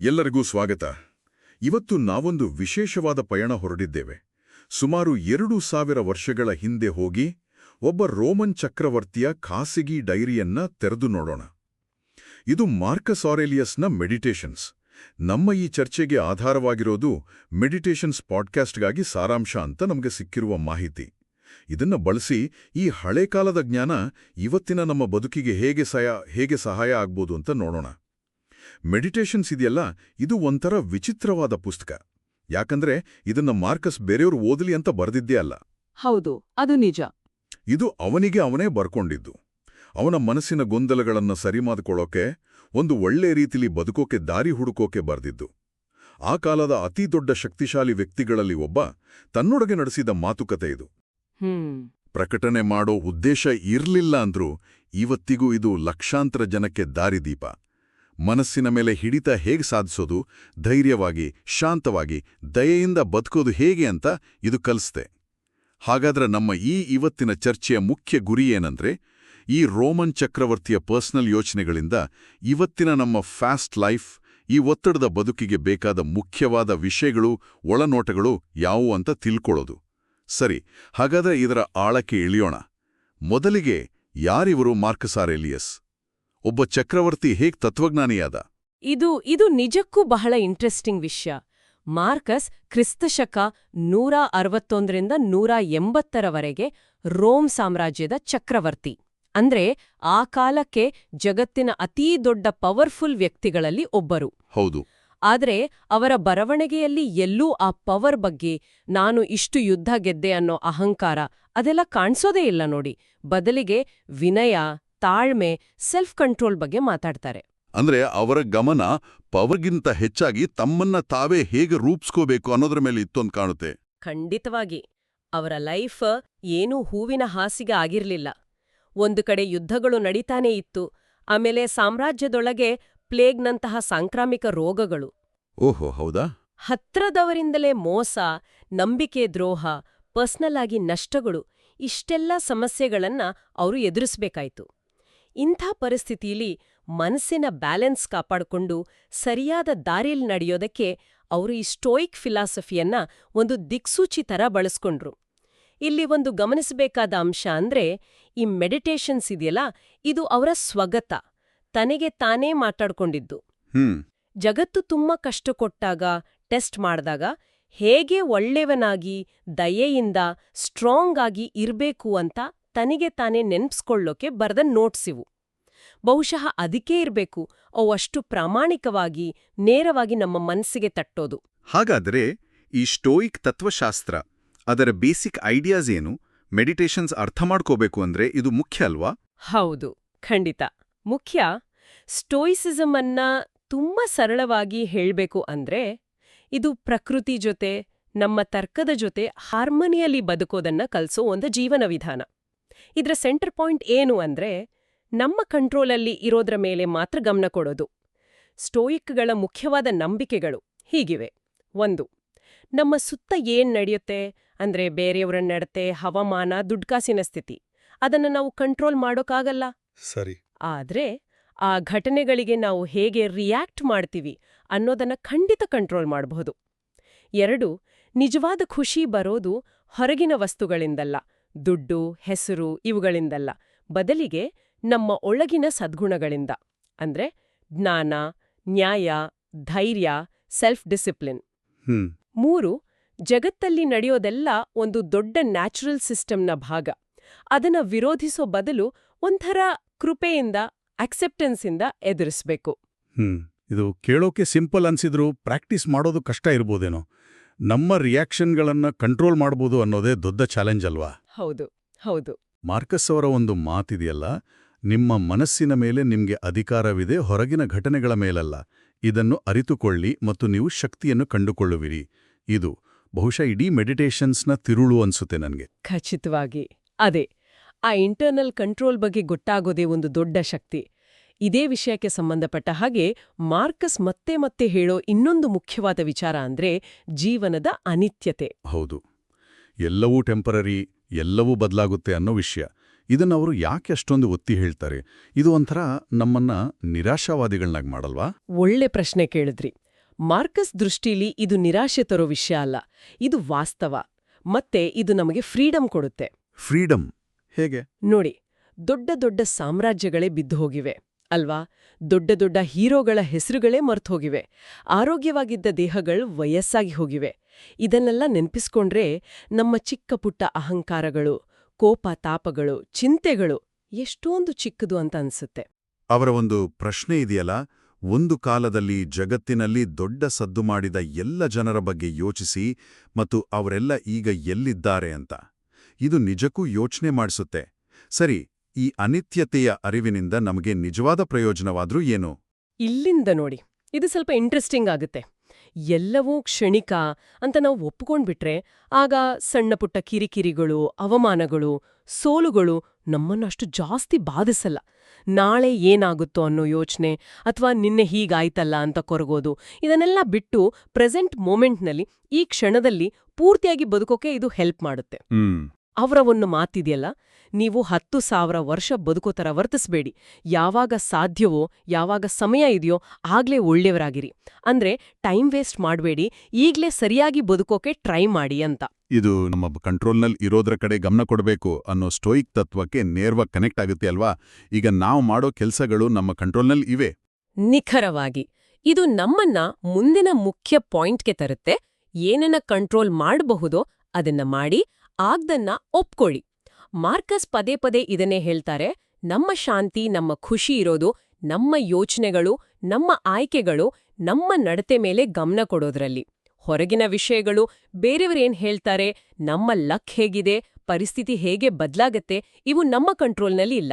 ಎಲ್ಲರಿಗೂ ಸ್ವಾಗತ. ಇವತ್ತು ನಾವೊಂದು ವಿಶೇಷವಾದ ಪಯಣ ಹೊರಡಿದ್ದೇವೆ. ಸುಮಾರು ಎರಡು ಸಾವಿರ ವರ್ಷಗಳ ಹಿಂದೆ ಹೋಗಿ ಒಬ್ಬ ರೋಮನ್ ಚಕ್ರವರ್ತಿಯ ಖಾಸಗಿ ಡೈರಿಯನ್ನ ತೆರೆದು ನೋಡೋಣ. ಇದು ಮಾರ್ಕಸ್ ಆರೆಲಿಯಸ್ನ ಮೆಡಿಟೇಷನ್ಸ್. ನಮ್ಮ ಈ ಚರ್ಚೆಗೆ ಆಧಾರವಾಗಿರೋದು ಮೆಡಿಟೇಷನ್ಸ್ ಪಾಡ್ಕಾಸ್ಟ್ಗಾಗಿ ಸಾರಾಂಶ ಅಂತ ನಮಗೆ ಸಿಕ್ಕಿರುವ ಮಾಹಿತಿ. ಇದನ್ನ ಬಳಸಿ ಈ ಹಳೆ ಕಾಲದ ಜ್ಞಾನ ಇವತ್ತಿನ ನಮ್ಮ ಬದುಕಿಗೆ ಹೇಗೆ ಸಹಾಯ ಹೇಗೆ ಸಹಾಯ ಆಗ್ಬೋದು ಅಂತ ನೋಡೋಣ. ಮೆಡಿಟೇಷನ್ಸ್ ಇದೆಯಲ್ಲ ಇದು ಒಂಥರ ವಿಚಿತ್ರವಾದ ಪುಸ್ತಕ. ಯಾಕಂದ್ರೆ ಇದನ್ನ ಮಾರ್ಕಸ್ ಬೇರೆಯವರು ಓದಲಿ ಅಂತ ಬರೆದಿದ್ದೇ ಅಲ್ಲ. ಹೌದು ಅದು ನಿಜ. ಇದು ಅವನಿಗೆ ಅವನೇ ಬರ್ಕೊಂಡಿದ್ದು. ಅವನ ಮನಸ್ಸಿನ ಗೊಂದಲಗಳನ್ನ ಸರಿಮಾಡ್ಕೊಳ್ಳೋಕೆ ಒಂದು ಒಳ್ಳೆ ರೀತಿಲಿ ಬದುಕೋಕೆ ದಾರಿ ಹುಡುಕೋಕೆ ಬರೆದಿದ್ದು. ಆ ಕಾಲದ ಅತಿ ದೊಡ್ಡ ಶಕ್ತಿಶಾಲಿ ವ್ಯಕ್ತಿಗಳಲ್ಲಿ ಒಬ್ಬ ತನ್ನೊಡಗೆ ನಡೆಸಿದ ಮಾತುಕತೆ ಇದು. ಪ್ರಕಟಣೆ ಮಾಡೋ ಉದ್ದೇಶ ಇರ್ಲಿಲ್ಲ ಅಂದ್ರೂ ಇವತ್ತಿಗೂ ಇದು ಲಕ್ಷಾಂತರ ಜನಕ್ಕೆ ದಾರಿದೀಪ. ಮನಸ್ಸಿನ ಮೇಲೆ ಹಿಡಿತ ಹೇಗೆ ಸಾಧಿಸೋದು? ಧೈರ್ಯವಾಗಿ, ಶಾಂತವಾಗಿ, ದಯೆಯಿಂದ ಬದುಕೋದು ಹೇಗೆ ಅಂತ ಇದು ಕಲಿಸ್ತೆ. ಹಾಗಾದ್ರೆ ನಮ್ಮ ಈ ಇವತ್ತಿನ ಚರ್ಚೆಯ ಮುಖ್ಯ ಗುರಿ ಏನಂದ್ರೆ, ಈ ರೋಮನ್ ಚಕ್ರವರ್ತಿಯ ಪರ್ಸನಲ್ ಯೋಚನೆಗಳಿಂದ ಇವತ್ತಿನ ನಮ್ಮ ಫಾಸ್ಟ್ ಲೈಫ್, ಈ ಒತ್ತಡದ ಬದುಕಿಗೆ ಬೇಕಾದ ಮುಖ್ಯವಾದ ವಿಷಯಗಳು, ಒಳನೋಟಗಳು ಯಾವುವು ಅಂತ ತಿಳ್ಕೊಳ್ಳೋದು. ಸರಿ, ಹಾಗಾದ್ರೆ ಇದರ ಆಳಕ್ಕೆ ಇಳಿಯೋಣ. ಮೊದಲಿಗೆ ಯಾರಿವರು ಮಾರ್ಕಸಾರೆಲಿಯಸ್ ಒಬ್ಬ ಚಕ್ರವರ್ತಿ ಹೇಗ್ ತತ್ವಜ್ಞಾನಿಯಾದ? ಇದು ಇದು ನಿಜಕ್ಕೂ ಬಹಳ ಇಂಟ್ರೆಸ್ಟಿಂಗ್ ವಿಷಯ. ಮಾರ್ಕಸ್ ಕ್ರಿಸ್ತಶಕ ನೂರ ಅರವತ್ತೊಂದರಿಂದ ನೂರ ಎಂಬತ್ತರವರೆಗೆ ರೋಮ್ ಸಾಮ್ರಾಜ್ಯದ ಚಕ್ರವರ್ತಿ. ಅಂದ್ರೆ ಆ ಕಾಲಕ್ಕೆ ಜಗತ್ತಿನ ಅತೀ ದೊಡ್ಡ ಪವರ್ಫುಲ್ ವ್ಯಕ್ತಿಗಳಲ್ಲಿ ಒಬ್ಬರು. ಹೌದು. ಆದರೆ ಅವರ ಬರವಣಿಗೆಯಲ್ಲಿ ಎಲ್ಲೂ ಆ ಪವರ್ ಬಗ್ಗೆ ನಾನು ಇಷ್ಟು ಯುದ್ಧ ಗೆದ್ದೆ ಅನ್ನೋ ಅಹಂಕಾರ ಅದೆಲ್ಲ ಕಾಣಿಸೋದೇ ಇಲ್ಲ ನೋಡಿ. ಬದಲಿಗೆ ವಿನಯ ತಾಳ್ಮೆ ಸೆಲ್ಫ್ ಕಂಟ್ರೋಲ್ ಬಗ್ಗೆ ಮಾತಾಡ್ತಾರೆ. ಅಂದ್ರೆ ಅವರ ಗಮನ ಪವರ್ಗಿಂತ ಹೆಚ್ಚಾಗಿ ತಮ್ಮನ್ನ ತಾವೇ ಹೇಗೆ ರೂಪಿಸ್ಕೋಬೇಕು ಅನ್ನೋದ್ರ ಮೇಲೆ ಇತ್ತು ಅಂತ ಕಾಣುತ್ತೆ. ಖಂಡಿತವಾಗಿ. ಅವರ ಲೈಫ್ ಏನೂ ಹೂವಿನ ಹಾಸಿಗೆ ಆಗಿರ್ಲಿಲ್ಲ. ಒಂದು ಕಡೆ ಯುದ್ಧಗಳು ನಡೀತಾನೇ ಇತ್ತು. ಆಮೇಲೆ ಸಾಮ್ರಾಜ್ಯದೊಳಗೆ ಪ್ಲೇಗ್ನಂತಹ ಸಾಂಕ್ರಾಮಿಕ ರೋಗಗಳು. ಓಹೋ ಹೌದಾ? ಹತ್ರದವರಿಂದಲೇ ಮೋಸ ನಂಬಿಕೆ ದ್ರೋಹ ಪರ್ಸ್ನಲ್ ಆಗಿ ನಷ್ಟಗಳು ಇಷ್ಟೆಲ್ಲ ಸಮಸ್ಯೆಗಳನ್ನ ಅವರು ಎದುರಿಸ್ಬೇಕಾಯ್ತು. ಇಂಥ ಪರಿಸ್ಥಿತಿಯಲ್ಲಿ ಮನಸ್ಸಿನ ಬ್ಯಾಲೆನ್ಸ್ ಕಾಪಾಡಿಕೊಂಡು ಸರಿಯಾದ ದಾರಿಯಲ್ಲಿ ನಡೆಯೋದಕ್ಕೆ ಅವರು ಈ ಸ್ಟೋಯಿಕ್ ಫಿಲಾಸಫಿಯನ್ನ ಒಂದು ದಿಕ್ಸೂಚಿ ಥರ ಬಳಸ್ಕೊಂಡ್ರು. ಇಲ್ಲಿ ಒಂದು ಗಮನಿಸಬೇಕಾದ ಅಂಶ ಅಂದ್ರೆ ಈ ಮೆಡಿಟೇಷನ್ಸ್ ಇದೆಯಲ್ಲ ಇದು ಅವರ ಸ್ವಗತ ತನಗೆ ತಾನೇ ಮಾತಾಡ್ಕೊಂಡಿದ್ದು. ಜಗತ್ತು ತುಂಬಾ ಕಷ್ಟ ಕೊಟ್ಟಾಗ ಟೆಸ್ಟ್ ಮಾಡಿದಾಗ ಹೇಗೆ ಒಳ್ಳೆಯವನಾಗಿ ದಯೆಯಿಂದ ಸ್ಟ್ರಾಂಗ್ ಆಗಿ ಇರಬೇಕು ಅಂತ ತನಿಗೆ ತಾನೇ ನೆನ್ಪಿಸ್ಕೊಳ್ಳೋಕೆ ಬರೆದ ನೋಟ್ಸ್ ಇವು ಬಹುಶಃ ಅದಕ್ಕೇ ಇರಬೇಕು ಅವು ಅಷ್ಟು ಪ್ರಾಮಾಣಿಕವಾಗಿ ನೇರವಾಗಿ ನಮ್ಮ ಮನಸ್ಸಿಗೆ ತಟ್ಟೋದು. ಹಾಗಾದರೆ ಈ ಸ್ಟೋಯಿಕ್ ತತ್ವಶಾಸ್ತ್ರ ಅದರ ಬೇಸಿಕ್ ಐಡಿಯಾಸ್ ಏನು? ಮೆಡಿಟೇಷನ್ಸ್ ಅರ್ಥ ಮಾಡ್ಕೋಬೇಕು ಅಂದ್ರೆ ಇದು ಮುಖ್ಯ ಅಲ್ವಾ? ಹೌದು ಖಂಡಿತ. ಮುಖ್ಯ ಸ್ಟೋಯಿಸಿಸಮ್ ಅನ್ನ ತುಂಬಾ ಸರಳವಾಗಿ ಹೇಳಬೇಕು ಅಂದ್ರೆ ಇದು ಪ್ರಕೃತಿ ಜೊತೆ ನಮ್ಮ ತರ್ಕದ ಜೊತೆ ಹಾರ್ಮನಿಯಲ್ಲಿ ಬದುಕೋದನ್ನ ಕಲಿಸೋ ಒಂದು ಜೀವನ ವಿಧಾನ. ಇದರ ಸೆಂಟರ್ ಪಾಯಿಂಟ್ ಏನು ಅಂದ್ರೆ ನಮ್ಮ ಕಂಟ್ರೋಲಲ್ಲಿ ಇರೋದ್ರ ಮೇಲೆ ಮಾತ್ರ ಗಮನ ಕೊಡೋದು. ಸ್ಟೋಯಿಕ್ಗಳ ಮುಖ್ಯವಾದ ನಂಬಿಕೆಗಳು ಹೀಗಿವೆ. ಒಂದು ನಮ್ಮ ಸುತ್ತ ಏನ್ ನಡೆಯುತ್ತೆ ಅಂದ್ರೆ ಬೇರೆಯವರ ನಡತೆ ಹವಾಮಾನ ದುಡ್ಕಾಸಿನ ಸ್ಥಿತಿ ಅದನ್ನ ನಾವು ಕಂಟ್ರೋಲ್ ಮಾಡೋಕ್ಕಾಗಲ್ಲ ಸರಿ. ಆದ್ರೆ ಆ ಘಟನೆಗಳಿಗೆ ನಾವು ಹೇಗೆ ರಿಯಾಕ್ಟ್ ಮಾಡ್ತೀವಿ ಅನ್ನೋದನ್ನ ಖಂಡಿತ ಕಂಟ್ರೋಲ್ ಮಾಡಬಹುದು. ಎರಡು ನಿಜವಾದ ಖುಷಿ ಬರೋದು ಹೊರಗಿನ ವಸ್ತುಗಳಿಂದಲ್ಲ. ದುಡ್ಡು ಹೆಸರು ಇವುಗಳಿಂದಲ್ಲ. ಬದಲಿಗೆ ನಮ್ಮ ಒಳಗಿನ ಸದ್ಗುಣಗಳಿಂದ. ಅಂದ್ರೆ ಜ್ಞಾನ ನ್ಯಾಯ ಧೈರ್ಯ ಸೆಲ್ಫ್ ಡಿಸಿಪ್ಲಿನ್ ಹ್ಮ್. ಮೂರು ಜಗತ್ತಲ್ಲಿ ನಡೆಯೋದೆಲ್ಲ ಒಂದು ದೊಡ್ಡ ನ್ಯಾಚುರಲ್ ಸಿಸ್ಟಮ್ನ ಭಾಗ. ಅದನ್ನ ವಿರೋಧಿಸೋ ಬದಲು ಒಂಥರ ಕೃಪೆಯಿಂದ ಅಕ್ಸೆಪ್ಟೆನ್ಸಿಂದ ಎದುರಿಸ್ಬೇಕು. ಹ್ಮ್. ಇದು ಕೇಳೋಕೆ ಸಿಂಪಲ್ ಅನ್ಸಿದ್ರು ಪ್ರಾಕ್ಟೀಸ್ ಮಾಡೋದು ಕಷ್ಟ ಇರ್ಬೋದೇನೋ. ನಮ್ಮ ರಿಯಾಕ್ಷನ್ಗಳನ್ನ ಕಂಟ್ರೋಲ್ ಮಾಡ್ಬೋದು ಅನ್ನೋದೇ ದೊಡ್ಡ ಚಾಲೆಂಜ್ ಅಲ್ವಾ? ಹೌದು ಹೌದು. ಮಾರ್ಕಸ್ ಅವರ ಒಂದು ಮಾತಿದೆಯಲ್ಲ ನಿಮ್ಮ ಮನಸ್ಸಿನ ಮೇಲೆ ನಿಮ್ಗೆ ಅಧಿಕಾರವಿದೆ ಹೊರಗಿನ ಘಟನೆಗಳ ಮೇಲಲ್ಲ. ಇದನ್ನು ಅರಿತುಕೊಳ್ಳಿ ಮತ್ತು ನೀವು ಶಕ್ತಿಯನ್ನು ಕಂಡುಕೊಳ್ಳುವಿರಿ. ಇದು ಬಹುಶಃ ಇಡೀ ಮೆಡಿಟೇಷನ್ಸ್ನ ತಿರುಳು ಅನ್ಸುತ್ತೆ ನನಗೆ. ಖಚಿತವಾಗಿ. ಅದೇ ಆ ಇಂಟರ್ನಲ್ ಕಂಟ್ರೋಲ್ ಬಗ್ಗೆ ಗೊತ್ತಾಗೋದೇ ಒಂದು ದೊಡ್ಡ ಶಕ್ತಿ. ಇದೇ ವಿಷಯಕ್ಕೆ ಸಂಬಂಧಪಟ್ಟ ಹಾಗೆ ಮಾರ್ಕಸ್ ಮತ್ತೆ ಮತ್ತೆ ಹೇಳೋ ಇನ್ನೊಂದು ಮುಖ್ಯವಾದ ವಿಚಾರ ಅಂದ್ರೆ ಜೀವನದ ಅನಿತ್ಯತೆ. ಹೌದು. ಎಲ್ಲವೂ ಟೆಂಪರರಿ ಎಲ್ಲವೂ ಬದಲಾಗುತ್ತೆ ಅನ್ನೋ ವಿಷಯ. ಇದನ್ನು ಅವರು ಯಾಕೆ ಅಷ್ಟೊಂದು ಒತ್ತಿ ಹೇಳ್ತಾರೆ? ಇದು ಒಂಥರ ನಮ್ಮನ್ನ ನಿರಾಶಾವಾದಿಗಳನ್ನಾಗಿ ಮಾಡಲ್ವಾ? ಒಳ್ಳೆ ಪ್ರಶ್ನೆ ಕೇಳಿದ್ರಿ. ಮಾರ್ಕಸ್ ದೃಷ್ಟಿಲಿ ಇದು ನಿರಾಶೆ ತರೋ ವಿಷಯ ಅಲ್ಲ. ಇದು ವಾಸ್ತವ. ಮತ್ತೆ ಇದು ನಮಗೆ ಫ್ರೀಡಂ ಕೊಡುತ್ತೆ. ಫ್ರೀಡಂ? ಹೇಗೆ? ನೋಡಿ ದೊಡ್ಡ ದೊಡ್ಡ ಸಾಮ್ರಾಜ್ಯಗಳೇ ಬಿದ್ದು ಹೋಗಿವೆ ಅಲ್ವಾ? ದೊಡ್ಡ ದೊಡ್ಡ ಹೀರೋಗಳ ಹೆಸರುಗಳೇ ಮರ್ತು ಹೋಗಿವೆ ಆರೋಗ್ಯವಾಗಿದ್ದ ದೇಹಗಳು ವಯಸ್ಸಾಗಿ ಹೋಗಿವೆ. ಇದನ್ನೆಲ್ಲ ನೆನ್ಪಿಸ್ಕೊಂಡ್ರೆ ನಮ್ಮ ಚಿಕ್ಕ ಪುಟ್ಟ ಅಹಂಕಾರಗಳು ಕೋಪ ತಾಪಗಳು ಚಿಂತೆಗಳು ಎಷ್ಟೊಂದು ಚಿಕ್ಕದು ಅಂತ ಅನ್ಸುತ್ತೆ. ಅವರ ಒಂದು ಪ್ರಶ್ನೆ ಇದೆಯಲ್ಲ ಒಂದು ಕಾಲದಲ್ಲಿ ಜಗತ್ತಿನಲ್ಲಿ ದೊಡ್ಡ ಸದ್ದು ಮಾಡಿದ ಎಲ್ಲ ಜನರ ಬಗ್ಗೆ ಯೋಚಿಸಿ ಮತ್ತು ಅವರೆಲ್ಲ ಈಗ ಎಲ್ಲಿದ್ದಾರೆ ಅಂತ. ಇದು ನಿಜಕ್ಕೂ ಯೋಚನೆ ಮಾಡಿಸುತ್ತೆ. ಸರಿ ಈ ಅನಿತ್ಯತೆಯ ಅರಿವಿನಿಂದ ನಮಗೆ ನಿಜವಾದ ಪ್ರಯೋಜನವಾದ್ರೂ ಏನು? ಇಲ್ಲಿಂದ ನೋಡಿ ಇದು ಸ್ವಲ್ಪ ಇಂಟ್ರೆಸ್ಟಿಂಗ್ ಆಗುತ್ತೆ. ಎಲ್ಲವೂ ಕ್ಷಣಿಕ ಅಂತ ನಾವು ಒಪ್ಕೊಂಡ್ಬಿಟ್ರೆ ಆಗ ಸಣ್ಣ ಪುಟ್ಟ ಕಿರಿಕಿರಿಗಳು, ಅವಮಾನಗಳು, ಸೋಲುಗಳು ನಮ್ಮನ್ನಷ್ಟು ಜಾಸ್ತಿ ಬಾಧಿಸಲ್ಲ. ನಾಳೆ ಏನಾಗುತ್ತೋ ಅನ್ನೋ ಯೋಚನೆ ಅಥವಾ ನಿನ್ನೆ ಹೀಗಾಯ್ತಲ್ಲ ಅಂತ ಕೊರಗೋದು, ಇದನ್ನೆಲ್ಲ ಬಿಟ್ಟು ಪ್ರೆಸೆಂಟ್ ಮೂಮೆಂಟ್ನಲ್ಲಿ ಈ ಕ್ಷಣದಲ್ಲಿ ಪೂರ್ತಿಯಾಗಿ ಬದುಕೋಕೆ ಇದು ಹೆಲ್ಪ್ ಮಾಡುತ್ತೆ. ಅವರ ಒಂದು ಮಾತಿದೆಯಲ್ಲ ನೀವು ಹತ್ತು ಸಾವಿರ ವರ್ಷ ಬದುಕೋ ಥರ ವರ್ತಿಸ್ಬೇಡಿ. ಯಾವಾಗ ಸಾಧ್ಯವೋ ಯಾವಾಗ ಸಮಯ ಇದೆಯೋ ಆಗ್ಲೇ ಒಳ್ಳೆಯವರಾಗಿರಿ. ಅಂದ್ರೆ ಟೈಮ್ ವೇಸ್ಟ್ ಮಾಡಬೇಡಿ ಈಗ್ಲೇ ಸರಿಯಾಗಿ ಬದುಕೋಕೆ ಟ್ರೈ ಮಾಡಿ ಅಂತ. ಇದು ನಮ್ಮ ಕಂಟ್ರೋಲ್ನಲ್ಲಿ ಇರೋದ್ರ ಕಡೆ ಗಮನ ಕೊಡಬೇಕು ಅನ್ನೋ ಸ್ಟೋಯಿಕ್ ತತ್ವಕ್ಕೆ ನೇರವಾಗಿ ಕನೆಕ್ಟ್ ಆಗುತ್ತೆ ಅಲ್ವಾ? ಈಗ ನಾವು ಮಾಡೋ ಕೆಲಸಗಳು ನಮ್ಮ ಕಂಟ್ರೋಲ್ನಲ್ಲಿ ಇವೆ. ನಿಖರವಾಗಿ. ಇದು ನಮ್ಮನ್ನ ಮುಂದಿನ ಮುಖ್ಯ ಪಾಯಿಂಟ್ಗೆ ತರುತ್ತೆ. ಏನನ್ನ ಕಂಟ್ರೋಲ್ ಮಾಡಬಹುದೋ ಅದನ್ನ ಮಾಡಿ ಆಗ್ದನ್ನ ಒಪ್ಕೊಳ್ಳಿ. ಮಾರ್ಕಸ್ ಪದೇ ಪದೇ ಇದನ್ನೇ ಹೇಳ್ತಾರೆ, ನಮ್ಮ ಶಾಂತಿ, ನಮ್ಮ ಖುಷಿ ಇರೋದು ನಮ್ಮ ಯೋಚನೆಗಳು, ನಮ್ಮ ಆಯ್ಕೆಗಳು, ನಮ್ಮ ನಡತೆ ಮೇಲೆ ಗಮನ ಕೊಡೋದ್ರಲ್ಲಿ. ಹೊರಗಿನ ವಿಷಯಗಳು ಬೇರೆಯವರೇನ್ ಹೇಳ್ತಾರೆ, ನಮ್ಮ ಲಕ್ ಹೇಗಿದೆ, ಪರಿಸ್ಥಿತಿ ಹೇಗೆ ಬದಲಾಗತ್ತೆ, ಇವು ನಮ್ಮ ಕಂಟ್ರೋಲ್ನಲ್ಲಿ ಇಲ್ಲ.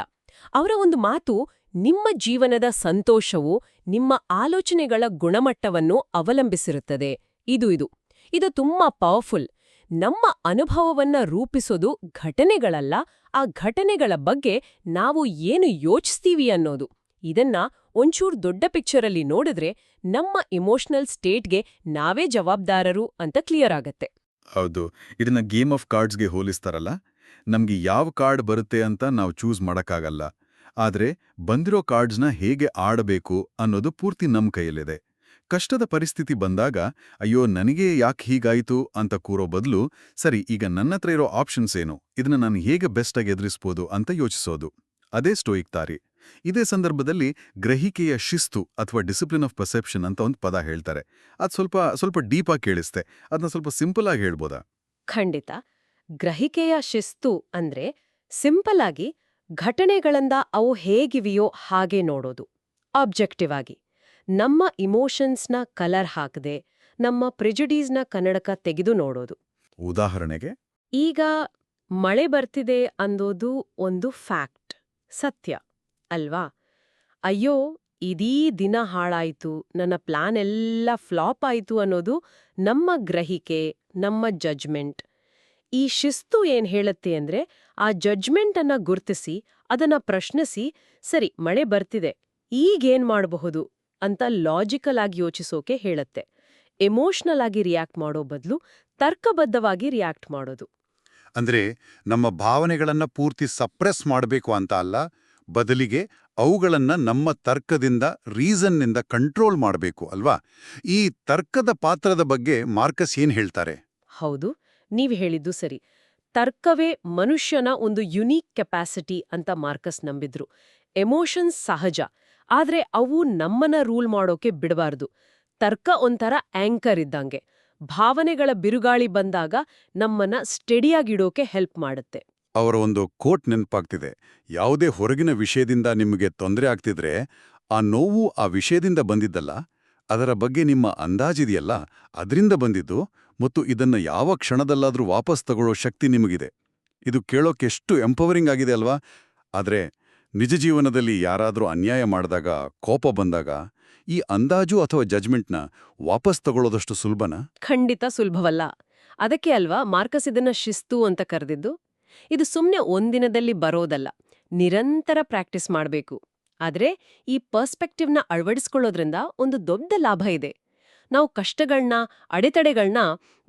ಅವರ ಒಂದು ಮಾತು, ನಿಮ್ಮ ಜೀವನದ ಸಂತೋಷವು, ನಿಮ್ಮ ಆಲೋಚನೆಗಳ ಗುಣಮಟ್ಟವನ್ನು ಅವಲಂಬಿಸಿರುತ್ತದೆ. ಇದು ಇದು. ಇದು ತುಂಬಾ ಪವರ್ಫುಲ್ ನಮ್ಮ ಅನುಭವವನ್ನ ರೂಪಿಸೋದು ಘಟನೆಗಳಲ್ಲ. ಆ ಘಟನೆಗಳ ಬಗ್ಗೆ ನಾವು ಏನು ಯೋಚಿಸ್ತೀವಿ ಅನ್ನೋದು. ಇದನ್ನ ಒಂಚೂರು ದೊಡ್ಡ ಪಿಕ್ಚರಲ್ಲಿ ನೋಡಿದ್ರೆ ನಮ್ಮ ಇಮೋಷನಲ್ ಸ್ಟೇಟ್ಗೆ ನಾವೇ ಜವಾಬ್ದಾರರು ಅಂತ ಕ್ಲಿಯರ್ ಆಗತ್ತೆ. ಹೌದು. ಇದನ್ನ ಗೇಮ್ ಆಫ್ ಕಾರ್ಡ್ಸ್ಗೆ ಹೋಲಿಸ್ತಾರಲ್ಲ? ನಮ್ಗೆ ಯಾವ ಕಾರ್ಡ್ ಬರುತ್ತೆ ಅಂತ ನಾವು ಚೂಸ್ ಮಾಡಕ್ಕಾಗಲ್ಲ. ಆದ್ರೆ ಬಂದಿರೋ ಕಾರ್ಡ್ಸ್ನ ಹೇಗೆ ಆಡಬೇಕು ಅನ್ನೋದು ಪೂರ್ತಿ ನಮ್ಮ ಕೈಯಲ್ಲಿದೆ. ಕಷ್ಟದ ಪರಿಸ್ಥಿತಿ ಬಂದಾಗ, ಅಯ್ಯೋ, ನನಗೆ ಯಾಕೆ ಹೀಗಾಯಿತು? ಅಂತ ಕೂರೋ ಬದಲು, ಸರಿ, ಈಗ ನನ್ನತ್ರ ಇರೋ ಆಪ್ಷನ್ಸ್ ಏನು? ಇದನ್ನ ನಾನು ಹೇಗೆ ಬೆಸ್ಟಾಗಿ ಎದುರಿಸ್ಬೋದು? ಅಂತ ಯೋಚಿಸೋದು. ಅದೇ ಸ್ಟೋಯಿಕ್ ತಾರಿ. ಇದೇ ಸಂದರ್ಭದಲ್ಲಿ ಗ್ರಹಿಕೆಯ ಶಿಸ್ತು ಅಥವಾ ಡಿಸಿಪ್ಲಿನ್ ಆಫ್ ಪರ್ಸೆಪ್ಷನ್ ಅಂತ ಒಂದು ಪದ ಹೇಳ್ತಾರೆ. ಅದು ಸ್ವಲ್ಪ ಸ್ವಲ್ಪ ಡೀಪಾಗಿ ಕೇಳಿಸ್ತೆ. ಅದನ್ನ ಸ್ವಲ್ಪ ಸಿಂಪಲ್ ಆಗಿ ಹೇಳ್ಬೋದಾ? ಖಂಡಿತ. ಗ್ರಹಿಕೆಯ ಶಿಸ್ತು ಅಂದ್ರೆ ಸಿಂಪಲ್ ಆಗಿ ಘಟನೆಗಳಿಂದ ಅವು ಹೇಗಿವೆಯೋ ಹಾಗೆ ನೋಡೋದು. ಆಬ್ಜೆಕ್ಟಿವ್ ಆಗಿ. ನಮ್ಮ ಇಮೋಷನ್ಸ್ನ ಕಲರ್ ಹಾಕದೆ ನಮ್ಮ ಪ್ರಿಜುಡೀಸ್ನ ಕನ್ನಡಕ ತೆಗೆದು ನೋಡೋದು. ಉದಾಹರಣೆಗೆ? ಈಗ ಮಳೆ ಬರ್ತಿದೆ ಅಂದೋದು ಒಂದು ಫ್ಯಾಕ್ಟ್ ಸತ್ಯ ಅಲ್ವಾ? ಅಯ್ಯೋ ಇದೀ ದಿನ ಹಾಳಾಯ್ತು ನನ್ನ ಪ್ಲಾನ್ ಎಲ್ಲ ಫ್ಲಾಪ್ ಆಯ್ತು ಅನ್ನೋದು ನಮ್ಮ ಗ್ರಹಿಕೆ ನಮ್ಮ ಜಡ್ಜ್ಮೆಂಟ್ ಈ ಶಿಸ್ತು ಏನ್ ಹೇಳುತ್ತೆ ಅಂದ್ರೆ ಆ ಜಡ್ಜ್ಮೆಂಟ್ ಅನ್ನ ಗುರ್ತಿಸಿ ಅದನ್ನ ಪ್ರಶ್ನಿಸಿ ಸರಿ ಮಳೆ ಬರ್ತಿದೆ ಈಗೇನ್ ಮಾಡಬಹುದು? ಅಂತ ಲಾಜಿಕಲ್ ಆಗಿ ಯೋಚಿಸೋಕೆ ಹೇಳುತ್ತೆ. ಎಮೋಷನಲ್ ಆಗಿ ರಿಯಾಕ್ಟ್ ಮಾಡೋ ಬದಲು ತರ್ಕಬದ್ಧವಾಗಿ ರಿಯಾಕ್ಟ್ ಮಾಡೋದು. ಅಂದ್ರೆ ನಮ್ಮ ಭಾವನೆಗಳನ್ನ ಪೂರ್ತಿ ಸಪ್ರೆಸ್ ಮಾಡಬೇಕು ಅಂತ ಅಲ್ಲ ಬದಲಿಗೆ ಅವುಗಳನ್ನ ನಮ್ಮ ತರ್ಕದಿಂದ ರೀಸನ್ನಿಂದ ಕಂಟ್ರೋಲ್ ಮಾಡಬೇಕು ಅಲ್ವಾ? ಈ ತರ್ಕದ ಪಾತ್ರದ ಬಗ್ಗೆ ಮಾರ್ಕಸ್ ಏನ್ ಹೇಳ್ತಾರೆ? ಹೌದು ನೀವ್ ಹೇಳಿದ್ದು ಸರಿ. ತರ್ಕವೇ ಮನುಷ್ಯನ ಒಂದು ಯುನೀಕ್ ಕೆಪಾಸಿಟಿ ಅಂತ ಮಾರ್ಕಸ್ ನಂಬಿದ್ರು. ಎಮೋಷನ್ಸ್ ಸಹಜ. ಆದ್ರೆ ಅವು ನಮ್ಮನ್ನ ರೂಲ್ ಮಾಡೋಕೆ ಬಿಡಬಾರ್ದು. ತರ್ಕ ಒಂಥರ ಆಂಕರ್ ಇದ್ದಂಗೆ. ಭಾವನೆಗಳ ಬಿರುಗಾಳಿ ಬಂದಾಗ ನಮ್ಮನ್ನ ಸ್ಟಡಿಯಾಗಿಡೋಕೆ ಹೆಲ್ಪ್ ಮಾಡುತ್ತೆ. ಅವರ ಒಂದು ಕೋಟ್ ನೆನಪಾಗ್ತಿದೆ. ಯಾವುದೇ ಹೊರಗಿನ ವಿಷಯದಿಂದ ನಿಮಗೆ ತೊಂದರೆ ಆಗ್ತಿದ್ರೆ ಆ ನೋವು ಆ ವಿಷಯದಿಂದ ಬಂದಿದ್ದಲ್ಲ? ಅದರ ಬಗ್ಗೆ ನಿಮ್ಮ ಅಂದಾಜಿದೆಯಲ್ಲ ಅದರಿಂದ ಬಂದಿದ್ದು ಮತ್ತು ಇದನ್ನ ಯಾವ ಕ್ಷಣದಲ್ಲಾದರೂ ವಾಪಸ್ ತಗೊಳ್ಳೋ ಶಕ್ತಿ ನಿಮಗಿದೆ. ಇದು ಕೇಳೋಕೆಷ್ಟು ಎಂಪವರಿಂಗ್ ಆಗಿದೆ ಅಲ್ವಾ? ಆದ್ರೆ ನಿಜ ಜೀವನದಲ್ಲಿ ಯಾರಾದರೂ ಅನ್ಯಾಯ ಮಾಡಿದಾಗ, ಕೋಪ ಬಂದಾಗ, ಈ ಅಂದಾಜು ಅಥವಾ ಜಜ್ಮೆಂಟ್ನ ವಾಪಸ್ ತಗೊಳ್ಳೋದಷ್ಟು ಸುಲಭನ? ಖಂಡಿತ ಸುಲಭವಲ್ಲ. ಅದಕ್ಕೆ ಅಲ್ವಾ ಮಾರ್ಕಸ್ ಇದನ್ನ ಶಿಸ್ತು ಅಂತ ಕರೆದಿದ್ದು? ಇದು ಸುಮ್ಮನೆ ಒಂದಿನದಲ್ಲಿ ಬರೋದಲ್ಲ, ನಿರಂತರ ಪ್ರಾಕ್ಟೀಸ್ ಮಾಡಬೇಕು. ಆದ್ರೆ ಈ ಪರ್ಸ್ಪೆಕ್ಟಿವ್ನ ಅಳವಡಿಸ್ಕೊಳ್ಳೋದ್ರಿಂದ ಒಂದು ದೊಡ್ಡ ಲಾಭ ಇದೆ. ನಾವು ಕಷ್ಟಗಳನ್ನ ಅಡೆತಡೆಗಳನ್ನ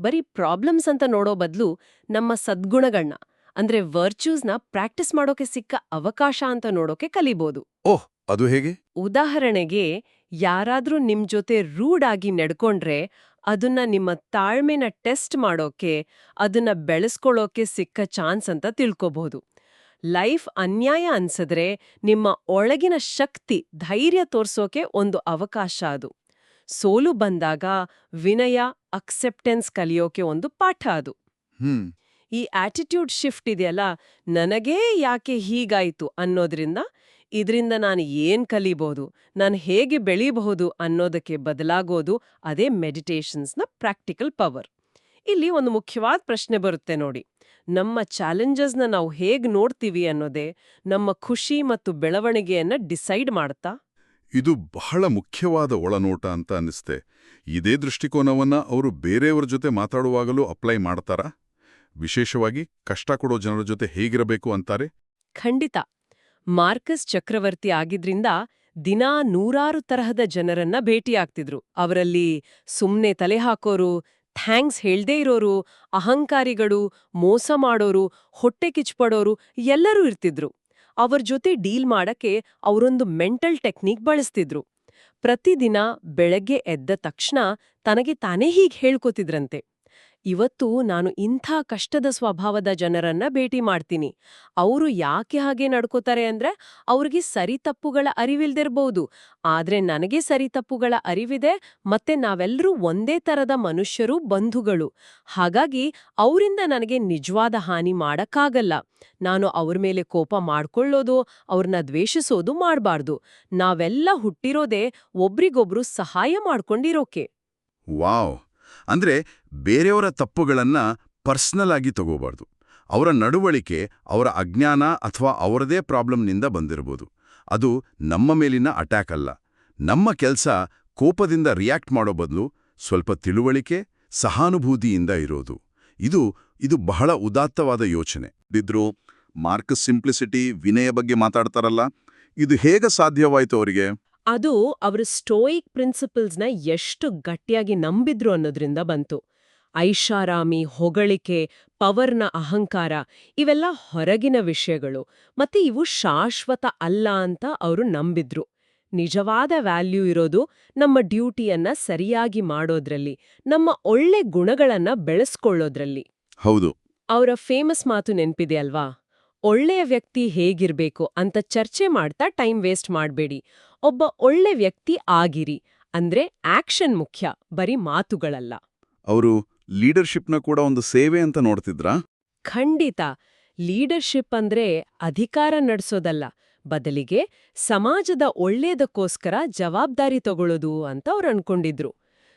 ಬರೀ ಪ್ರಾಬ್ಲಮ್ಸ್ ಅಂತ ನೋಡೋ ಬದಲು ನಮ್ಮ ಸದ್ಗುಣಗಳನ್ನ ಅಂದ್ರೆ ವರ್ಚ್ಯೂಸ್ನ ಪ್ರಾಕ್ಟೀಸ್ ಮಾಡೋಕೆ ಸಿಕ್ಕ ಅವಕಾಶ ಅಂತ ನೋಡೋಕೆ ಕಲಿಬೋದು. ಓಹ್ ಅದು ಹೇಗೆ? ಉದಾಹರಣೆಗೆ ಯಾರಾದ್ರೂ ನಿಮ್ ಜೊತೆ ರೂಡ್ ಆಗಿ ನಡ್ಕೊಂಡ್ರೆ ಅದನ್ನ ನಿಮ್ಮ ತಾಳ್ಮೆನ ಟೆಸ್ಟ್ ಮಾಡೋಕೆ ಅದನ್ನ ಬೆಳೆಸ್ಕೊಳ್ಳೋಕೆ ಸಿಕ್ಕ ಚಾನ್ಸ್ ಅಂತ ತಿಳ್ಕೊಬಹುದು ಲೈಫ್ ಅನ್ಯಾಯ ಅನ್ಸಿದ್ರೆ ನಿಮ್ಮ ಒಳಗಿನ ಶಕ್ತಿ ಧೈರ್ಯ ತೋರ್ಸೋಕೆ ಒಂದು ಅವಕಾಶ ಅದು. ಸೋಲು ಬಂದಾಗ ವಿನಯ ಅಕ್ಸೆಪ್ಟೆನ್ಸ್ ಕಲಿಯೋಕೆ ಒಂದು ಪಾಠ ಅದು. ಹ್ಮ್. ಈ ಆಟಿಟ್ಯೂಡ್ ಶಿಫ್ಟ್ ಇದೆಯಲ್ಲ? ನನಗೇ ಯಾಕೆ ಹೀಗಾಯಿತು ಅನ್ನೋದ್ರಿಂದ ಇದರಿಂದ ನಾನು ಏನು ಕಲಿಬಹುದು, ನಾನು ಹೇಗೆ ಬೆಳೀಬಹುದು ಅನ್ನೋದಕ್ಕೆ ಬದಲಾಗೋದು ಅದೇ ಮೆಡಿಟೇಷನ್ಸ್ನ ಪ್ರಾಕ್ಟಿಕಲ್ ಪವರ್ ಇಲ್ಲಿ ಒಂದು ಮುಖ್ಯವಾದ ಪ್ರಶ್ನೆ ಬರುತ್ತೆ ನೋಡಿ. ನಮ್ಮ ಚಾಲೆಂಜಸ್ನ ನಾವು ಹೇಗೆ ನೋಡ್ತೀವಿ ಅನ್ನೋದೇ ನಮ್ಮ ಖುಷಿ ಮತ್ತು ಬೆಳವಣಿಗೆಯನ್ನ ಡಿಸೈಡ್ ಮಾಡ್ತಾ? ಇದು ಬಹಳ ಮುಖ್ಯವಾದ ಒಳನೋಟ ಅಂತ ಅನ್ನಿಸ್ತೆ. ಇದೇ ದೃಷ್ಟಿಕೋನವನ್ನ ಅವರು ಬೇರೆಯವರ ಜೊತೆ ಮಾತಾಡುವಾಗಲೂ ಅಪ್ಲೈ ಮಾಡ್ತಾರಾ? ವಿಶೇಷವಾಗಿ ಕಷ್ಟ ಕೊಡೋ ಜನರ ಜೊತೆ ಹೇಗಿರಬೇಕು ಅಂತಾರೆ? ಖಂಡಿತ. ಮಾರ್ಕಸ್ ಚಕ್ರವರ್ತಿ ಆಗಿದ್ರಿಂದ ದಿನಾ ನೂರಾರು ತರಹದ ಜನರನ್ನ ಭೇಟಿಯಾಗ್ತಿದ್ರು. ಅವರಲ್ಲಿ ಸುಮ್ನೆ ತಲೆ ಹಾಕೋರು, ಥ್ಯಾಂಕ್ಸ್ ಹೇಳ್ದೇ ಇರೋರು, ಅಹಂಕಾರಿಗಳು, ಮೋಸ ಮಾಡೋರು, ಹೊಟ್ಟೆ ಕಿಚ್ಪಡೋರು ಎಲ್ಲರೂ ಇರ್ತಿದ್ರು. ಅವರ ಜೊತೆ ಡೀಲ್ ಮಾಡಕ್ಕೆ ಅವರೊಂದು ಮೆಂಟಲ್ ಟೆಕ್ನಿಕ್ ಬಳಸ್ತಿದ್ರು. ಪ್ರತಿದಿನ ಬೆಳಗ್ಗೆ ಎದ್ದ ತಕ್ಷಣ ತನಗೆ ತಾನೇ ಹೀಗೆ ಹೇಳ್ಕೊತಿದ್ರಂತೆ. ಇವತ್ತು ನಾನು ಇಂಥ ಕಷ್ಟದ ಸ್ವಭಾವದ ಜನರನ್ನ ಭೇಟಿ ಮಾಡ್ತೀನಿ. ಅವರು ಯಾಕೆ ಹಾಗೆ ನಡ್ಕೋತಾರೆ ಅಂದ್ರೆ ಅವ್ರಿಗೆ ಸರಿ ತಪ್ಪುಗಳ ಅರಿವಿಲ್ದಿರ್ಬೋದು. ಆದ್ರೆ ನನಗೆ ಸರಿ ತಪ್ಪುಗಳ ಅರಿವಿದೆ, ಮತ್ತೆ ನಾವೆಲ್ಲರೂ ಒಂದೇ ತರದ ಮನುಷ್ಯರು, ಬಂಧುಗಳು. ಹಾಗಾಗಿ ಅವರಿಂದ ನನಗೆ ನಿಜವಾದ ಹಾನಿ ಮಾಡಕ್ಕಾಗಲ್ಲ. ನಾನು ಅವ್ರ ಮೇಲೆ ಕೋಪ ಮಾಡ್ಕೊಳ್ಳೋದು ಅವ್ರನ್ನ ದ್ವೇಷಿಸೋದು ಮಾಡಬಾರ್ದು. ನಾವೆಲ್ಲ ಹುಟ್ಟಿರೋದೇ ಒಬ್ರಿಗೊಬ್ರು ಸಹಾಯ ಮಾಡ್ಕೊಂಡಿರೋಕೆ. ವಾವ್! ಅಂದ್ರೆ ಬೇರೆಯವರ ತಪ್ಪುಗಳನ್ನು ಪರ್ಸ್ನಲ್ ಆಗಿ ತಗೋಬಾರ್ದು. ಅವರ ನಡವಳಿಕೆ, ಅವರ ಅಜ್ಞಾನ ಅಥವಾ ಅವರದೇ ಪ್ರಾಬ್ಲಮ್ನಿಂದ ಬಂದಿರಬಹುದು ಅದು ನಮ್ಮ ಮೇಲಿನ ಅಟ್ಯಾಕ್ ಅಲ್ಲ. ನಮ್ಮ ಕೆಲಸ ಕೋಪದಿಂದ ರಿಯಾಕ್ಟ್ ಮಾಡೋ ಬದಲು ಸ್ವಲ್ಪ ತಿಳುವಳಿಕೆ, ಸಹಾನುಭೂತಿಯಿಂದ ಇರೋದು. ಇದು ಇದು ಬಹಳ ಉದಾತ್ತವಾದ ಯೋಚನೆ. ಇದ್ರು ಮಾರ್ಕ್ ಸಿಂಪ್ಲಿಸಿಟಿ ವಿನಯ ಬಗ್ಗೆ ಮಾತಾಡ್ತಾರಲ್ಲ, ಇದು ಹೇಗೆ ಸಾಧ್ಯವಾಯಿತು ಅವರಿಗೆ? ಅದು ಅವರು ಸ್ಟೋಯಿಕ್ ಪ್ರಿನ್ಸಿಪಲ್ಸ್ನ ಎಷ್ಟು ಗಟ್ಟಿಯಾಗಿ ನಂಬಿದ್ರು ಅನ್ನೋದ್ರಿಂದ ಬಂತು. ಐಷಾರಾಮಿ ಹೊಗಳಿಕೆ ಪವರ್ನ ಅಹಂಕಾರ ಇವೆಲ್ಲ ಹೊರಗಿನ ವಿಷಯಗಳು ಮತ್ತೆ ಇವು ಶಾಶ್ವತ ಅಲ್ಲ ಅಂತ ಅವರು ನಂಬಿದ್ರು. ನಿಜವಾದ ವ್ಯಾಲ್ಯೂ ಇರೋದು ನಮ್ಮ ಡ್ಯೂಟಿಯನ್ನ ಸರಿಯಾಗಿ ಮಾಡೋದ್ರಲ್ಲಿ ನಮ್ಮ ಒಳ್ಳೆ ಗುಣಗಳನ್ನ ಬೆಳೆಸ್ಕೊಳ್ಳೋದ್ರಲ್ಲಿ. ಹೌದು. ಅವರ ಫೇಮಸ್ ಮಾತು ನೆನ್ಪಿದೆ ಅಲ್ವಾ ಒಳ್ಳೆಯ ವ್ಯಕ್ತಿ ಹೇಗಿರ್ಬೇಕು ಅಂತ ಚರ್ಚೆ ಮಾಡ್ತಾ ಟೈಮ್ ವೇಸ್ಟ್ ಮಾಡಬೇಡಿ. ಒಬ್ಬ ಒಳ್ಳೆ ವ್ಯಕ್ತಿ ಆಗಿರಿ. ಅಂದ್ರೆ ಆಕ್ಷನ್ ಮುಖ್ಯ ಬರೀ ಮಾತುಗಳಲ್ಲ. ಅವರು ಲೀಡರ್ಶಿಪ್ನ ಕೂಡ ಒಂದು ಸೇವೆ ಅಂತ ನೋಡ್ತಿದ್ರ? ಖಂಡಿತ. ಲೀಡರ್ಶಿಪ್ ಅಂದ್ರೆ ಅಧಿಕಾರ ನಡೆಸೋದಲ್ಲ. ಬದಲಿಗೆ ಸಮಾಜದ ಒಳ್ಳೇದಕ್ಕೋಸ್ಕರ ಜವಾಬ್ದಾರಿ ತಗೊಳ್ಳೋದು ಅಂತ ಅವ್ರು ಅನ್ಕೊಂಡಿದ್ರು.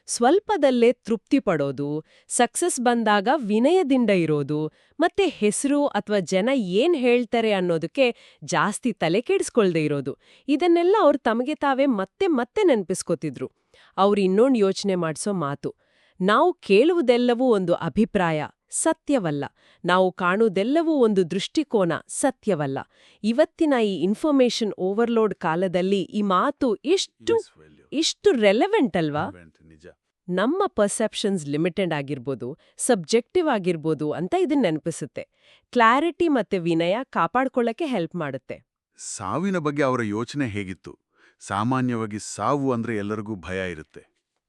ಸ್ವಲ್ಪದಲ್ಲೇ ತೃಪ್ತಿ ಪಡೋದು ಸಕ್ಸಸ್ ಬಂದಾಗ ವಿನಯದಿಂದ ಇರೋದು ಮತ್ತೆ ಹೆಸರು ಅಥವಾ ಜನ ಏನ್ ಹೇಳ್ತಾರೆ ಅನ್ನೋದಕ್ಕೆ ಜಾಸ್ತಿ ತಲೆ ಕೆಡಿಸ್ಕೊಳ್ದೇ ಇರೋದು. ಇದನ್ನೆಲ್ಲ ಅವ್ರು ತಮಗೆ ತಾವೇ ಮತ್ತೆ ಮತ್ತೆ ನೆನ್ಪಿಸ್ಕೋತಿದ್ರು. ಅವ್ರು ಇನ್ನೊಂದು ಯೋಚನೆ ಮಾಡಿಸೋ ಮಾತು ನಾವು ಕೇಳುವುದೆಲ್ಲವೂ ಒಂದು ಅಭಿಪ್ರಾಯ ಸತ್ಯವಲ್ಲ. ನಾವು ಕಾಣುವುದೆಲ್ಲವೂ ಒಂದು ದೃಷ್ಟಿಕೋನ ಸತ್ಯವಲ್ಲ. ಇವತ್ತಿನ ಈ ಇನ್ಫಾರ್ಮೇಶನ್ ಓವರ್ಲೋಡ್ ಕಾಲದಲ್ಲಿ ಈ ಮಾತು ಇಷ್ಟು ಇಷ್ಟು ರೆಲೆವೆಂಟ್ ಅಲ್ವಾ? ನಮ್ಮ ಪರ್ಸೆಪ್ಷನ್ಸ್ ಲಿಮಿಟೆಡ್ ಆಗಿರ್ಬೋದು ಸಬ್ಜೆಕ್ಟಿವ್ ಆಗಿರ್ಬೋದು ಅಂತ ಇದನ್ನ ನೆನಪಿಸುತ್ತೆ. ಕ್ಲಾರಿಟಿ ಮತ್ತೆ ವಿನಯ ಕಾಪಾಡ್ಕೊಳ್ಳಕ್ಕೆ ಹೆಲ್ಪ್ ಮಾಡುತ್ತೆ. ಸಾವಿನ ಬಗ್ಗೆ ಅವರ ಯೋಚನೆ ಹೇಗಿತ್ತು? ಸಾಮಾನ್ಯವಾಗಿ ಸಾವು ಅಂದ್ರೆ ಎಲ್ಲರಿಗೂ ಭಯ ಇರುತ್ತೆ.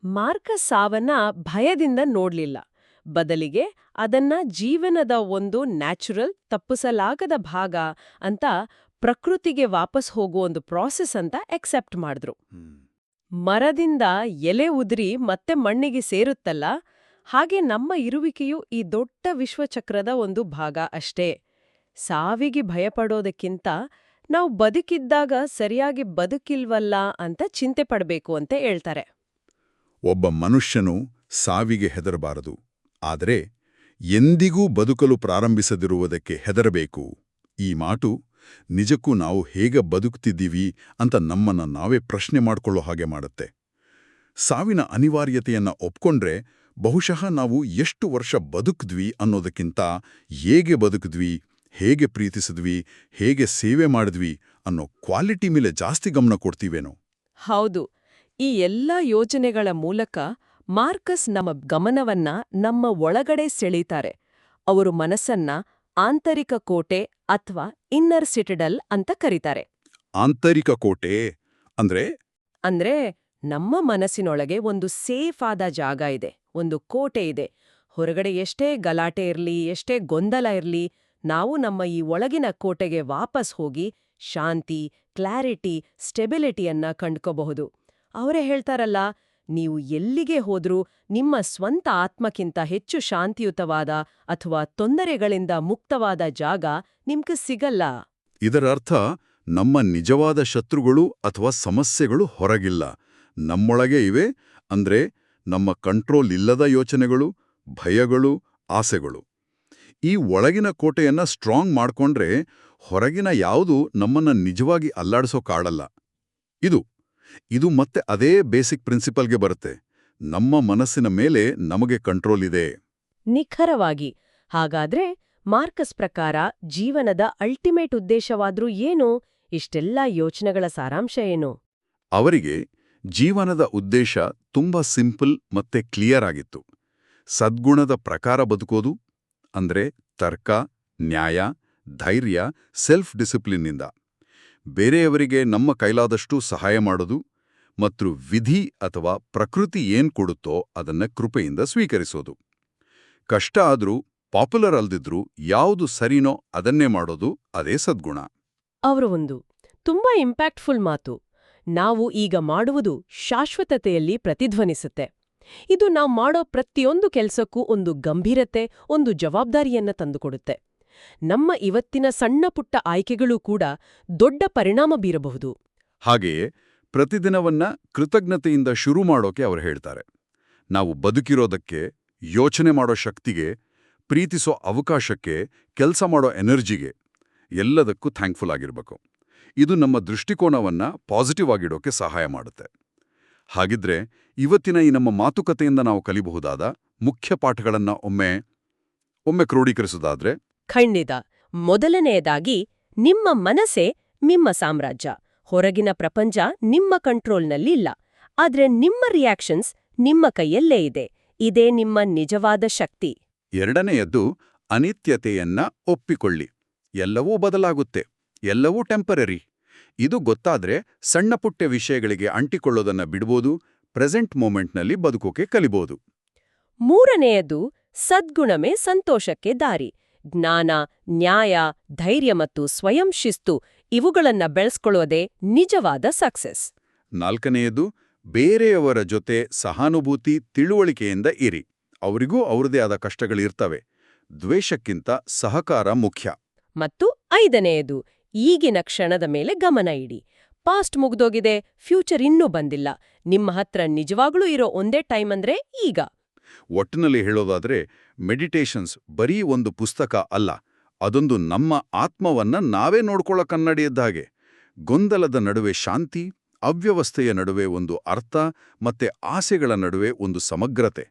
ಮಾರ್ಕ ಸಾವನ್ನ ಭಯದಿಂದ ನೋಡ್ಲಿಲ್ಲ. ಬದಲಿಗೆ ಅದನ್ನ ಜೀವನದ ಒಂದು ನ್ಯಾಚುರಲ್ ತಪ್ಪಿಸಲಾಗದ ಭಾಗ ಅಂತ ಪ್ರಕೃತಿಗೆ ವಾಪಸ್ ಹೋಗೋ ಒಂದು ಪ್ರಾಸೆಸ್ ಅಂತ ಎಕ್ಸೆಪ್ಟ್ ಮಾಡಿದ್ರು. ಮರದಿಂದ ಎಲೆ ಉದುರಿ ಮತ್ತೆ ಮಣ್ಣಿಗೆ ಸೇರುತ್ತಲ್ಲ? ಹಾಗೆ ನಮ್ಮ ಇರುವಿಕೆಯು ಈ ದೊಡ್ಡ ವಿಶ್ವಚಕ್ರದ ಒಂದು ಭಾಗ ಅಷ್ಟೇ. ಸಾವಿಗೆ ಭಯಪಡೋದಕ್ಕಿಂತ ನಾವು ಬದುಕಿದ್ದಾಗ ಸರಿಯಾಗಿ ಬದುಕಿಲ್ವಲ್ಲ ಅಂತ ಚಿಂತೆ ಪಡಬೇಕು ಅಂತ ಹೇಳ್ತಾರೆ. ಒಬ್ಬ ಮನುಷ್ಯನು ಸಾವಿಗೆ ಹೆದರಬಾರದು. ಆದರೆ ಎಂದಿಗೂ ಬದುಕಲು ಪ್ರಾರಂಭಿಸದಿರುವುದಕ್ಕೆ ಹೆದರಬೇಕು. ಈ ಮಾಟು ನಿಜಕ್ಕೂ ನಾವು ಹೇಗೆ ಬದುಕ್ತಿದ್ದೀವಿ ಅಂತ ನಮ್ಮನ್ನ ನಾವೇ ಪ್ರಶ್ನೆ ಮಾಡಿಕೊಳ್ಳೋ ಹಾಗೆ ಮಾಡುತ್ತೆ. ಸಾವಿನ ಅನಿವಾರ್ಯತೆಯನ್ನು ಒಪ್ಕೊಂಡ್ರೆ ಬಹುಶಃ ನಾವು ಎಷ್ಟು ವರ್ಷ ಬದುಕಿದ್ವಿ ಅನ್ನೋದಕ್ಕಿಂತ ಹೇಗೆ ಬದುಕಿದ್ವಿ, ಹೇಗೆ ಪ್ರೀತಿಸಿದ್ವಿ, ಹೇಗೆ ಸೇವೆ ಮಾಡಿದ್ವಿ ಅನ್ನೋ ಕ್ವಾಲಿಟಿ ಮೇಲೆ ಜಾಸ್ತಿ ಗಮನ ಕೊಡ್ತೀವೇನೋ? ಹೌದು. ಈ ಎಲ್ಲ ಯೋಜನೆಗಳ ಮೂಲಕ ಮಾರ್ಕಸ್ ನಮ್ಮ ಗಮನವನ್ನ ನಮ್ಮ ಒಳಗಡೆ ಸೆಳೀತಾರೆ. ಅವರು ಮನಸ್ಸನ್ನ ಆಂತರಿಕ ಕೋಟೆ ಅಥವಾ ಇನ್ನರ್ ಸಿಟಡಲ್ ಅಂತ ಕರೀತಾರೆ. ಆಂತರಿಕ ಕೋಟೆ ಅಂದ್ರೆ? ಅಂದ್ರೆ ನಮ್ಮ ಮನಸ್ಸಿನೊಳಗೆ ಒಂದು ಸೇಫ್ ಆದ ಜಾಗ ಇದೆ ಒಂದು ಕೋಟೆ ಇದೆ. ಹೊರಗಡೆ ಎಷ್ಟೇ ಗಲಾಟೆ ಇರಲಿ ಎಷ್ಟೇ ಗೊಂದಲ ಇರಲಿ ನಾವು ನಮ್ಮ ಈ ಒಳಗಿನ ಕೋಟೆಗೆ ವಾಪಸ್ ಹೋಗಿ ಶಾಂತಿ ಕ್ಲಾರಿಟಿ ಸ್ಟೆಬಿಲಿಟಿಯನ್ನ ಕಂಡ್ಕೋಬಹುದು. ಅವರೇ ಹೇಳ್ತಾರಲ್ಲ ನೀವು ಎಲ್ಲಿಗೆ ಹೋದ್ರೂ ನಿಮ್ಮ ಸ್ವಂತ ಆತ್ಮಕ್ಕಿಂತ ಹೆಚ್ಚು ಶಾಂತಿಯುತವಾದ ಅಥವಾ ತೊಂದರೆಗಳಿಂದ ಮುಕ್ತವಾದ ಜಾಗ ನಿಮ್ಗೆ ಸಿಗಲ್ಲ. ಇದರರ್ಥ, ನಮ್ಮ ನಿಜವಾದ ಶತ್ರುಗಳು ಅಥವಾ ಸಮಸ್ಯೆಗಳು ಹೊರಗಿಲ್ಲ. ನಮ್ಮೊಳಗೆ ಇವೆ, ಅಂದ್ರೆ ನಮ್ಮ ಕಂಟ್ರೋಲ್ ಇಲ್ಲದ ಯೋಚನೆಗಳು, ಭಯಗಳು, ಆಸೆಗಳು. ಈ ಒಳಗಿನ ಕೋಟೆಯನ್ನ ಸ್ಟ್ರಾಂಗ್ ಮಾಡ್ಕೊಂಡ್ರೆ ಹೊರಗಿನ ಯಾವುದು ನಮ್ಮನ್ನ ನಿಜವಾಗಿ ಅಲ್ಲಾಡಿಸೋಕಾಡಲ್ಲ ಇದು ಇದು ಮತ್ತೆ ಅದೇ ಬೇಸಿಕ್ ಪ್ರಿನ್ಸಿಪಲ್ಗೆ ಬರುತ್ತೆ. ನಮ್ಮ ಮನಸ್ಸಿನ ಮೇಲೆ ನಮಗೆ ಕಂಟ್ರೋಲ್ ಇದೆ. ನಿಖರವಾಗಿ. ಹಾಗಾದ್ರೆ ಮಾರ್ಕಸ್ ಪ್ರಕಾರ ಜೀವನದ ಅಲ್ಟಿಮೇಟ್ ಉದ್ದೇಶವಾದ್ರೂ ಏನು? ಇಷ್ಟೆಲ್ಲ ಯೋಚನೆಗಳ ಸಾರಾಂಶ ಏನು? ಅವರಿಗೆ ಜೀವನದ ಉದ್ದೇಶ ತುಂಬಾ ಸಿಂಪಲ್ ಮತ್ತೆ ಕ್ಲಿಯರ್ ಆಗಿತ್ತು. ಸದ್ಗುಣದ ಪ್ರಕಾರ ಬದುಕೋದು ಅಂದ್ರೆ ತರ್ಕ ನ್ಯಾಯ ಧೈರ್ಯ ಸೆಲ್ಫ್ ಡಿಸಿಪ್ಲಿನ್ನಿಂದ. ಬೇರೆಯವರಿಗೆ ನಮ್ಮ ಕೈಲಾದಷ್ಟು ಸಹಾಯ ಮಾಡೋದು ಮತ್ತು ವಿಧಿ ಅಥವಾ ಪ್ರಕೃತಿ ಏನ್ ಕೊಡುತ್ತೋ ಅದನ್ನ ಕೃಪೆಯಿಂದ ಸ್ವೀಕರಿಸೋದು. ಕಷ್ಟ ಆದ್ರೂ ಪಾಪ್ಯುಲರ್ ಅಲ್ದಿದ್ರೂ ಯಾವುದು ಸರಿನೋ ಅದನ್ನೇ ಮಾಡೋದು ಅದೇ ಸದ್ಗುಣ. ಅವರು ಒಂದು ತುಂಬಾ ಇಂಪ್ಯಾಕ್ಟ್ಫುಲ್ ಮಾತು. ನಾವು ಈಗ ಮಾಡುವುದು ಶಾಶ್ವತತೆಯಲ್ಲಿ ಪ್ರತಿಧ್ವನಿಸುತ್ತೆ. ಇದು ನಾವು ಮಾಡೋ ಪ್ರತಿಯೊಂದು ಕೆಲಸಕ್ಕೂ ಒಂದು ಗಂಭೀರತೆ, ಒಂದು ಜವಾಬ್ದಾರಿಯನ್ನ ತಂದುಕೊಡುತ್ತೆ. ನಮ್ಮ ಇವತ್ತಿನ ಸಣ್ಣ ಪುಟ್ಟ ಆಯ್ಕೆಗಳೂ ಕೂಡ ದೊಡ್ಡ ಪರಿಣಾಮ ಬೀರಬಹುದು. ಹಾಗೆಯೇ ಪ್ರತಿದಿನವನ್ನ ಕೃತಜ್ಞತೆಯಿಂದ ಶುರು ಮಾಡೋಕೆ ಅವರು ಹೇಳ್ತಾರೆ. ನಾವು ಬದುಕಿರೋದಕ್ಕೆ, ಯೋಚನೆ ಮಾಡೋ ಶಕ್ತಿಗೆ, ಪ್ರೀತಿಸೋ ಅವಕಾಶಕ್ಕೆ, ಕೆಲಸ ಮಾಡೋ ಎನರ್ಜಿಗೆ ಎಲ್ಲದಕ್ಕೂ ಥ್ಯಾಂಕ್ಫುಲ್ ಆಗಿರಬೇಕು. ಇದು ನಮ್ಮ ದೃಷ್ಟಿಕೋನವನ್ನ ಪಾಸಿಟಿವ್ ಆಗಿಡೋಕೆ ಸಹಾಯ ಮಾಡುತ್ತೆ. ಹಾಗಿದ್ರೆ ಇವತ್ತಿನ ಈ ನಮ್ಮ ಮಾತುಕತೆಯಿಂದ ನಾವು ಕಲಿಬಹುದಾದ ಮುಖ್ಯ ಪಾಠಗಳನ್ನ ಒಮ್ಮೆ ಒಮ್ಮೆ ಕ್ರೋಢೀಕರಿಸೋದಾದ್ರೆ ಖಂಡಿತ. ಮೊದಲನೆಯದಾಗಿ ನಿಮ್ಮ ಮನಸ್ಸೇ ನಿಮ್ಮ ಸಾಮ್ರಾಜ್ಯ. ಹೊರಗಿನ ಪ್ರಪಂಚ ನಿಮ್ಮ ಕಂಟ್ರೋಲ್ನಲ್ಲಿ ಇಲ್ಲ. ಆದ್ರೆ ನಿಮ್ಮ ರಿಯಾಕ್ಷನ್ಸ್ ನಿಮ್ಮ ಕೈಯಲ್ಲೇ ಇದೆ. ಇದೇ ನಿಮ್ಮ ನಿಜವಾದ ಶಕ್ತಿ. ಎರಡನೆಯದ್ದು ಅನಿತ್ಯತೆಯನ್ನ ಒಪ್ಪಿಕೊಳ್ಳಿ. ಎಲ್ಲವೂ ಬದಲಾಗುತ್ತೆ. ಎಲ್ಲವೂ ಟೆಂಪರರಿ. ಇದು ಗೊತ್ತಾದ್ರೆ ಸಣ್ಣಪುಟ್ಟ ವಿಷಯಗಳಿಗೆ ಅಂಟಿಕೊಳ್ಳೋದನ್ನ ಬಿಡ್ಬೋದು ಪ್ರೆಸೆಂಟ್ ಮೂಮೆಂಟ್ನಲ್ಲಿ ಬದುಕೋಕೆ ಕಲಿಬೋದು. ಮೂರನೆಯದು ಸದ್ಗುಣಮೇ ಸಂತೋಷಕ್ಕೆ ದಾರಿ. ಜ್ಞಾನ ನ್ಯಾಯ ಧೈರ್ಯ ಮತ್ತು ಸ್ವಯಂ ಶಿಸ್ತು ಇವುಗಳನ್ನ ಬೆಳೆಸ್ಕೊಳ್ಳೋದೇ ನಿಜವಾದ ಸಕ್ಸೆಸ್. ನಾಲ್ಕನೆಯದು ಬೇರೆಯವರ ಜೊತೆ ಸಹಾನುಭೂತಿ ತಿಳುವಳಿಕೆಯಿಂದ ಇರಿ. ಅವರಿಗೂ ಅವರದೇ ಆದ ಕಷ್ಟಗಳಿರ್ತವೆ. ದ್ವೇಷಕ್ಕಿಂತ ಸಹಕಾರ ಮುಖ್ಯ. ಮತ್ತು ಐದನೆಯದು ಈಗಿನ ಕ್ಷಣದ ಮೇಲೆ ಗಮನ ಇಡಿ. ಪಾಸ್ಟ್ ಮುಗ್ದೋಗಿದೆ ಫ್ಯೂಚರ್ ಇನ್ನೂ ಬಂದಿಲ್ಲ. ನಿಮ್ಮ ಹತ್ರ ನಿಜವಾಗ್ಲೂ ಇರೋ ಒಂದೇ ಟೈಮ್ ಅಂದ್ರೆ ಈಗ. ಒಟ್ಟಿನಲ್ಲಿ ಹೇಳೋದಾದ್ರೆ ಮೆಡಿಟೇಷನ್ಸ್ ಬರೀ ಒಂದು ಪುಸ್ತಕ ಅಲ್ಲ, ಅದೊಂದು ನಮ್ಮ ಆತ್ಮವನ್ನ ನಾವೇ ನೋಡ್ಕೊಳ್ಳೋ ಕನ್ನಡಿಯದ್ದ ಹಾಗೆ ಗೊಂದಲದ ನಡುವೆ ಶಾಂತಿ, ಅವ್ಯವಸ್ಥೆಯ ನಡುವೆ ಒಂದು ಅರ್ಥ ಮತ್ತೆ ಆಸೆಗಳ ನಡುವೆ ಒಂದು ಸಮಗ್ರತೆ.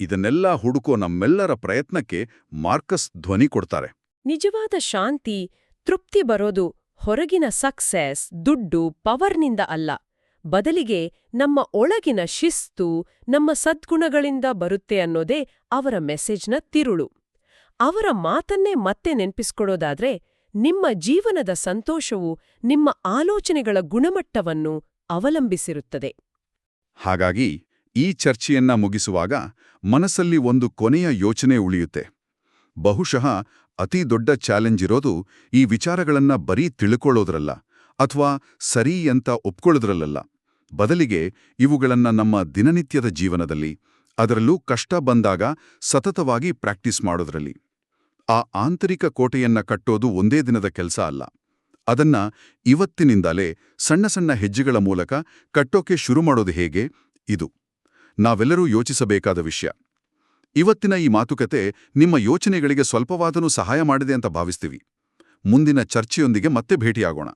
ಇದನ್ನೆಲ್ಲ ಹುಡುಕೋ ನಮ್ಮೆಲ್ಲರ ಪ್ರಯತ್ನಕ್ಕೆ ಮಾರ್ಕಸ್ ಧ್ವನಿ ಕೊಡ್ತಾರೆ. ನಿಜವಾದ ಶಾಂತಿ, ತೃಪ್ತಿ ಬರೋದು ಹೊರಗಿನ ಸಕ್ಸೆಸ್ ದುಡ್ಡು ಪವರ್ನಿಂದ ಅಲ್ಲ. ಬದಲಿಗೆ ನಮ್ಮ ಒಳಗಿನ ಶಿಸ್ತು ನಮ್ಮ ಸದ್ಗುಣಗಳಿಂದ ಬರುತ್ತೆ ಅನ್ನೋದೇ ಅವರ ಮೆಸೇಜ್ನ ತಿರುಳು. ಅವರ ಮಾತನ್ನೇ ಮತ್ತೆ ನೆನ್ಪಿಸ್ಕೊಡೋದಾದ್ರೆ ನಿಮ್ಮ ಜೀವನದ ಸಂತೋಷವು ನಿಮ್ಮ ಆಲೋಚನೆಗಳ ಗುಣಮಟ್ಟವನ್ನು ಅವಲಂಬಿಸಿರುತ್ತದೆ. ಹಾಗಾಗಿ ಈ ಚರ್ಚೆಯನ್ನ ಮುಗಿಸುವಾಗ ಮನಸ್ಸಲ್ಲಿ ಒಂದು ಕೊನೆಯ ಯೋಚನೆ ಉಳಿಯುತ್ತೆ. ಬಹುಶಃ ಅತಿ ದೊಡ್ಡ ಚಾಲೆಂಜ್ ಇರೋದು ಈ ವಿಚಾರಗಳನ್ನ ಬರೀ ತಿಳ್ಕೊಳ್ಳೋದ್ರಲ್ಲ. ಅಥವಾ ಸರಿ ಅಂತ ಒಪ್ಕೊಳ್ಳೋದ್ರಲ್ಲ ಬದಲಿಗೆ ಇವುಗಳನ್ನ ನಮ್ಮ ದಿನನಿತ್ಯದ ಜೀವನದಲ್ಲಿ, ಅದರಲ್ಲೂ ಕಷ್ಟ ಬಂದಾಗ ಸತತವಾಗಿ ಪ್ರಾಕ್ಟೀಸ್ ಮಾಡೋದ್ರಲ್ಲಿ. ಆ ಆಂತರಿಕ ಕೋಟೆಯನ್ನ ಕಟ್ಟೋದು ಒಂದೇ ದಿನದ ಕೆಲಸ ಅಲ್ಲ. ಅದನ್ನ ಇವತ್ತಿನಿಂದಲೇ ಸಣ್ಣ ಸಣ್ಣ ಹೆಜ್ಜೆಗಳ ಮೂಲಕ ಕಟ್ಟೋಕೆ ಶುರು ಮಾಡೋದು ಹೇಗೆ? ಇದು. ನಾವೆಲ್ಲರೂ ಯೋಚಿಸಬೇಕಾದ ವಿಷಯ. ಇವತ್ತಿನ ಈ ಮಾತುಕತೆ ನಿಮ್ಮ ಯೋಚನೆಗಳಿಗೆ ಸ್ವಲ್ಪವಾದನೂ ಸಹಾಯ ಮಾಡಿದೆ ಅಂತ ಭಾವಿಸ್ತೀವಿ. ಮುಂದಿನ ಚರ್ಚೆಯೊಂದಿಗೆ ಮತ್ತೆ ಭೇಟಿಯಾಗೋಣ.